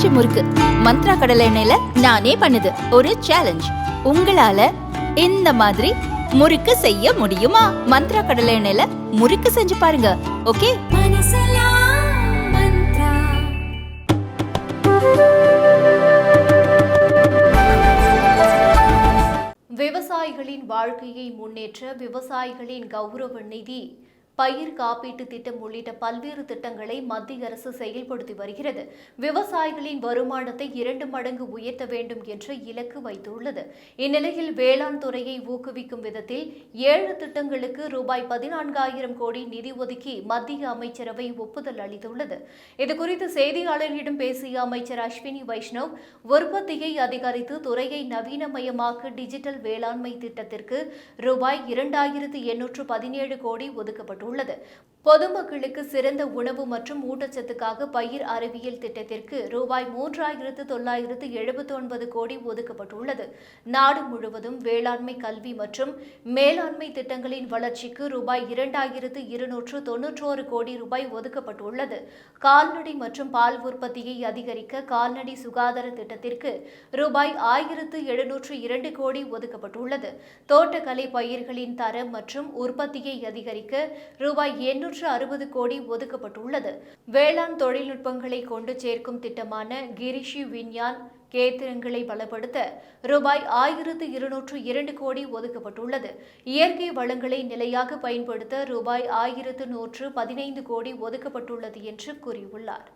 மூச்சு முறுக்கு. மந்த்ரா கடலை எண்ணெயில நானே பண்ணுது. ஒரு சேலஞ்ச் உங்களால இந்த மாதிரி முறுக்கு செய்ய முடியுமா? மந்த்ரா கடலை எண்ணெயில முறுக்கு செஞ்சு பாருங்க. ஓகே? விவசாயிகளின் வாழ்க்கையை முன்னேற்ற விவசாயிகளின் கௌரவ நிதி. பயிர் காப்பீட்டு திட்டம் உள்ளிட்ட பல்வேறு திட்டங்களை மத்திய அரசு செயல்படுத்தி வருகிறது. விவசாயிகளின் வருமானத்தை இரண்டு மடங்கு உயர்த்த வேண்டும் என்ற இலக்கு வைத்துள்ளது. இந்நிலையில் வேளாண் துறையை ஊக்குவிக்கும் விதத்தில் ஏழு திட்டங்களுக்கு ரூபாய் பதினான்காயிரம் கோடி நிதி ஒதுக்கி மத்திய அமைச்சரவை ஒப்புதல் அளித்துள்ளது. இதுகுறித்து செய்தியாளர்களிடம் பேசிய அமைச்சர் அஸ்வினி வைஷ்ணவ் உற்பத்தியை அதிகரித்து துறையை நவீனமயமாக்க டிஜிட்டல் வேளாண்மை திட்டத்திற்கு ரூபாய் இரண்டாயிரத்து எண்ணூற்று பதினேழு கோடி ஒதுக்கப்பட்டுள்ளது. உள்ளது. பொதுமக்களுக்கு சிறந்த உணவு மற்றும் ஊட்டச்சத்துக்காக பயிர் அறிவியல் திட்டத்திற்கு ரூபாய் மூன்றாயிரத்து தொள்ளாயிரத்து எழுபத்தி ஒன்பது கோடி ஒதுக்கப்பட்டுள்ளது. நாடு முழுவதும் வேளாண்மை கல்வி மற்றும் மேலாண்மை திட்டங்களின் வளர்ச்சிக்கு ரூபாய் இரண்டாயிரத்து இருநூற்று தொன்னூற்றோரு கோடி ரூபாய் ஒதுக்கப்பட்டுள்ளது. கால்நடை மற்றும் பால் உற்பத்தியை அதிகரிக்க கால்நடை சுகாதார திட்டத்திற்கு ரூபாய் ஆயிரத்து எழுநூற்று இரண்டு கோடி ஒதுக்கப்பட்டுள்ளது. தோட்டக்கலை பயிர்களின் தரம் மற்றும் உற்பத்தியை அதிகரிக்க ரூபாய் எண்ணூறு எண்ணூற்று அறுபது கோடி ஒதுக்கப்பட்டுள்ளது. வேளாண் தொழில்நுட்பங்களை கொண்டு சேர்க்கும் திட்டமான கிரிஷி விஞ்ஞான் கேத்திரங்களை பலப்படுத்த ரூபாய் ஆயிரத்து இருநூற்று இரண்டு கோடி ஒதுக்கப்பட்டுள்ளது. இயற்கை வளங்களை நிலையாக பயன்படுத்த ரூபாய் ஆயிரத்து நூற்று பதினைந்து கோடி ஒதுக்கப்பட்டுள்ளது என்று கூறியுள்ளார்.